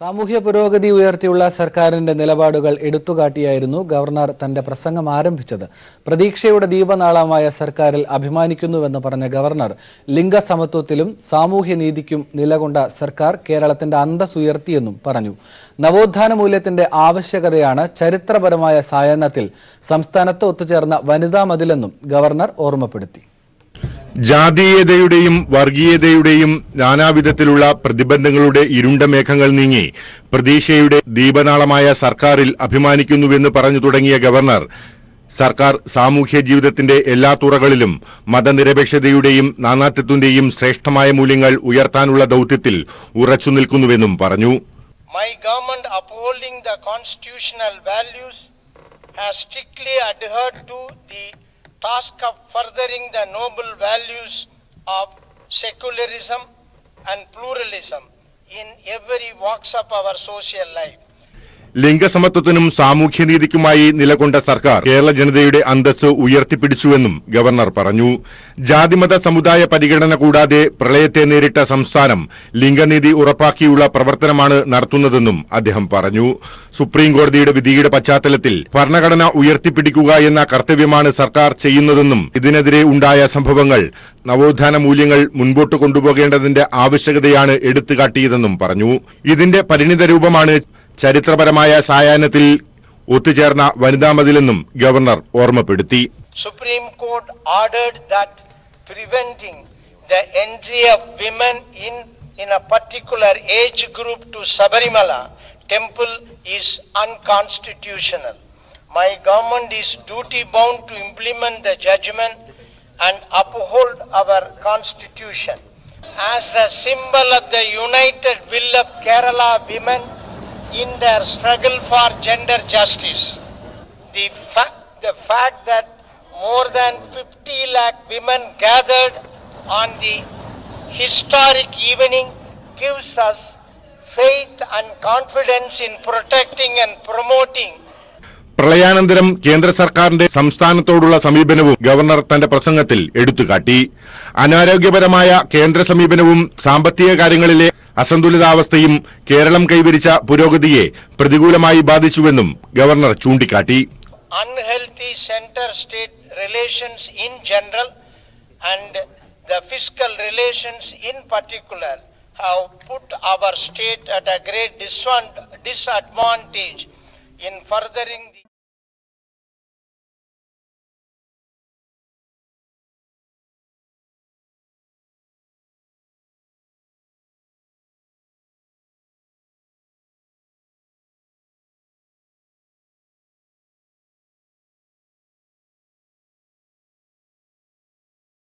സാമൂഹ്യ പുരോഗതി ഉയർത്തിയുള്ള സർക്കാരിന്റെ നിലപാടുകൾ എടുത്തുകാട്ടിയായിരുന്നു ഗവർണർ തന്റെ പ്രസംഗം ആരംഭിച്ചത്. പ്രതീക്ഷയുടെ ദീപനാളമായ സർക്കാരിൽ അഭിമാനിക്കുന്നുവെന്ന് പറഞ്ഞ ഗവർണർ ലിംഗസമത്വത്തിലും സാമൂഹ്യനീതിക്കും നിലകൊണ്ട സർക്കാർ കേരളത്തിന്റെ അന്തസ് ഉയർത്തിയെന്നും പറഞ്ഞു. നവോത്ഥാന മൂല്യത്തിന്റെ ആവശ്യകതയാണ് ചരിത്രപരമായ സായണത്തിൽ സംസ്ഥാനത്ത് ഒത്തുചേർന്ന വനിതാ മതിലെന്നും ഗവർണർ ഓർമ്മപ്പെടുത്തി. ജാതീയതയുടെയും വർഗീയതയുടെയും നാനാവിധത്തിലുള്ള പ്രതിബന്ധങ്ങളുടെ ഇരുണ്ട മേഘങ്ങൾ നീങ്ങി പ്രതീക്ഷയുടെ ദീപനാളമായ സർക്കാരിൽ അഭിമാനിക്കുന്നുവെന്ന് പറഞ്ഞു തുടങ്ങിയ ഗവർണർ സർക്കാർ സാമൂഹ്യ ജീവിതത്തിന്റെ എല്ലാ തുറകളിലും മതനിരപേക്ഷതയുടെയും നാനാത്വത്തിന്റെയും ശ്രേഷ്ഠമായ മൂല്യങ്ങൾ ഉയർത്താനുള്ള ദൌത്യത്തിൽ ഉറച്ചു നിൽക്കുന്നുവെന്നും പറഞ്ഞു. My government upholding the constitutional values has strictly adhered to the task of furthering the noble values of secularism and pluralism in every walks of our social life. ലിംഗസമത്വത്തിനും സാമൂഹ്യനീതിക്കുമായി നിലകൊണ്ട സർക്കാർ കേരള ജനതയുടെ അന്തസ് ഉയർത്തിപ്പിടിച്ചുവെന്നും ഗവർണർ പറഞ്ഞു. ജാതിമത സമുദായ പരിഗണന കൂടാതെ പ്രളയത്തെ നേരിട്ട സംസ്ഥാനം ലിംഗനീതി ഉറപ്പാക്കിയുള്ള പ്രവർത്തനമാണ് നടത്തുന്നതെന്നും അദ്ദേഹം പറഞ്ഞു. സുപ്രീം കോടതിയുടെ വിധിയുടെ പശ്ചാത്തലത്തിൽ ഭരണഘടന ഉയർത്തിപ്പിടിക്കുക എന്ന കർത്തവ്യമാണ് സർക്കാർ ചെയ്യുന്നതെന്നും ഇതിനെതിരെ ഉണ്ടായ സംഭവങ്ങൾ നവോത്ഥാന മൂല്യങ്ങൾ മുൻപോട്ട് കൊണ്ടുപോകേണ്ടതിന്റെ ആവശ്യകതയാണ് എടുത്തുകാട്ടിയതെന്നും പറഞ്ഞു. ഇതിന്റെ പരിണിത രൂപമാണ് ചരിത്രപരമായ സായാഹ്നത്തിൽ ഒത്തുചേർന്ന വനിതാ മതിലെന്നും ഗവർണർ ഓർമ്മപ്പെടുത്തി. Supreme court ordered that preventing the entry of women in in a particular age group to Sabarimala temple is unconstitutional my government is duty bound to implement the judgment and uphold our constitution as the symbol of the united will Kerala women in their struggle for gender justice, the fact, the fact that more than 50 lakh women gathered on the historic evening gives us faith and confidence in protecting and promoting പ്രളയാനന്തരം കേന്ദ്ര സർക്കാരിന്റെ സംസ്ഥാനത്തോടുള്ള സമീപനവും governor തന്റെ പ്രസംഗത്തിൽ എടുത്തുകാട്ടി അനാരോഗ്യപരമായ കേന്ദ്ര സമീപനവും സാമ്പത്തിക കാര്യങ്ങളിലെ അസന്തുലിതാവസ്ഥയും കേരളം കൈവരിച്ച പുരോഗതിയെ പ്രതികൂലമായി ബാധിച്ചുവെന്നും ഗവർണർ ചൂണ്ടിക്കാട്ടി center state relations in general and the fiscal relations in particular have put our state at a great disvan- disadvantage in furthering